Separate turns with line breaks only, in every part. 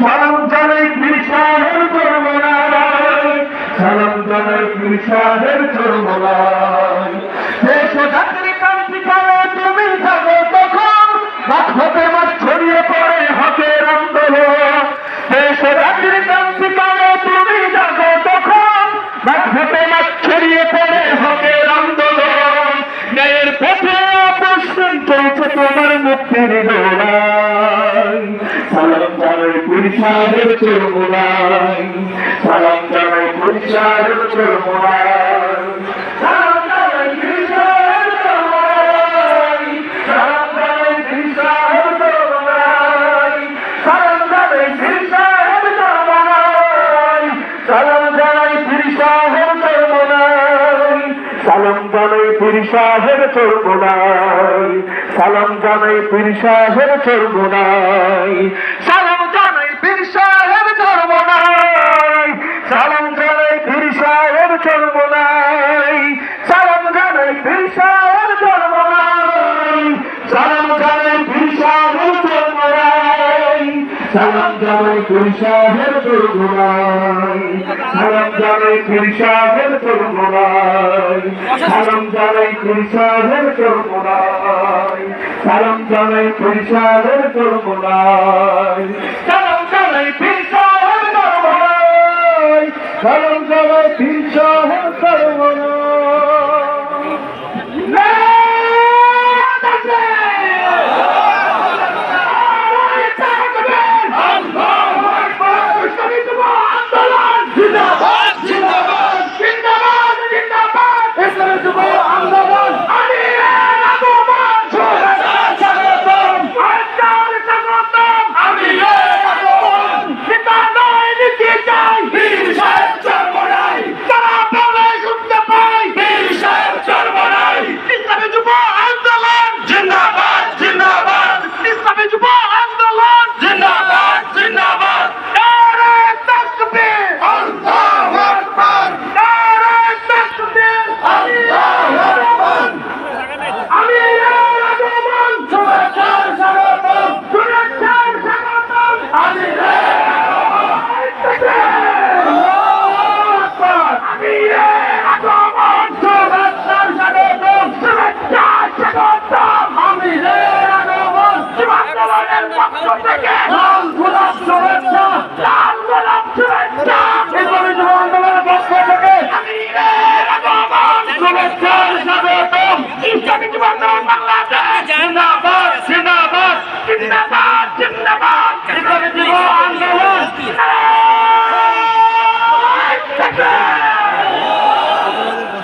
সালাম জানাই পীর সাহেব চরমনায় সালাম জানাই পীর সাহেব চরমনায় দেশ জাতির ক্রান্তিকালে তুমি থাকো তখন হতে মাঠ ছড়িয়ে পড়ে হকের আন্দোলন। দেশ জাতির ক্রান্তিকালে তুমি থাকো তখন হতে মাঠ ছড়িয়ে পড়ে হকের আন্দোলন। ন্যায়ের পথে অবস্থান চলছে তোমার মুক্তির সালাম পরিচারের চরমোলাই সালাম জানাই পরিচারের চরমোলাই সালাম জানাই পীর সাহেব চরগোনাই সালাম জানাই পীর সাহেব চরগোনাই সালাম সালাম জানাই ফিরসা ওর জন্ম নাই সালাম জানাই ফিরসা ওর জন্ম নাই সালাম জানাই ফিরসা ওর জন্ম নাই সালাম জানাই ফিরসা ওর জন্ম নাই সালাম জানাই ফিরসা জন্ম নাই সালাম জানাই ফিরসা জন্ম নাই সালাম জানাই ফিরসা জন্ম নাই সরম জগতি সহ সর্বনা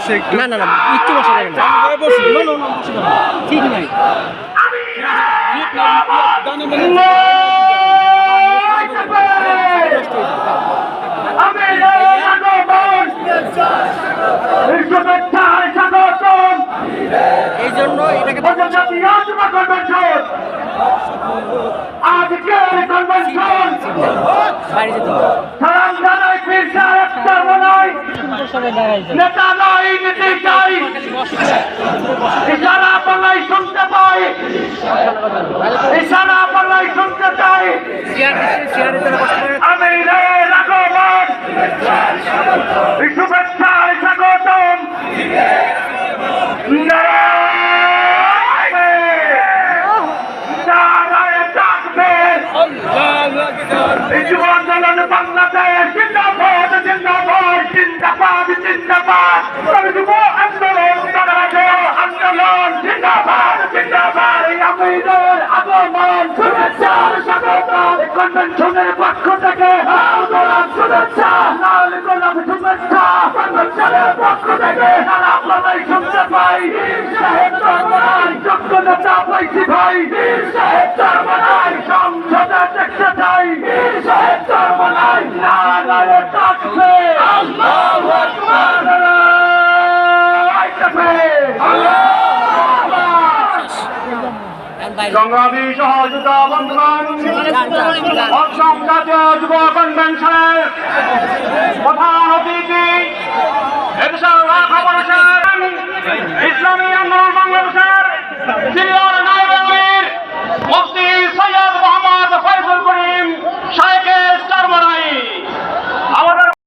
বসে একটু
না না না একটু বসা যাবে না। না না না ঠিক নাই। এই জন্য এটাকে
আজকের কনভেনশন
বাড়ি যেতে হবে।
নেতা নয় নীতি চাই। ইশারা পাল্লাই শুনতে পাই ইশারা পাল্লাই শুনতে চাই আমি রে স্বাগতম। বাংলাদেশ জিন্দাবাদ জিন্দাবাদ। জিন্দাবাদ যুব আন্দোলন আন্দোলন। জিন্দাবাদ জিন্দাবাদ। আমিদের আগমন শুভেচ্ছা স্বাগত। কনভেনশনের পক্ষ থেকে। আন্দোলন শুভেচ্ছা লাল গোলাপ শুভেচ্ছা। কনভেনশনের পক্ষ থেকে সারা আপনারাই শুনতে পাই। সাহেব চরমনাই যোগ্য নেতা পাইছি ভাই। সাহেব চরমনাই সংসদে দেখতে চাই। সাহেব চরমনাই নারায় ডাকছে আল্লাহু আকবার। সংগ্রামী সহযোগিতা বন্ধুগণ অসম জাতীয় যুব কনভেনশনের প্রধান অতিথি এদেশের ইসলামী আন্দোলন বাংলাদেশের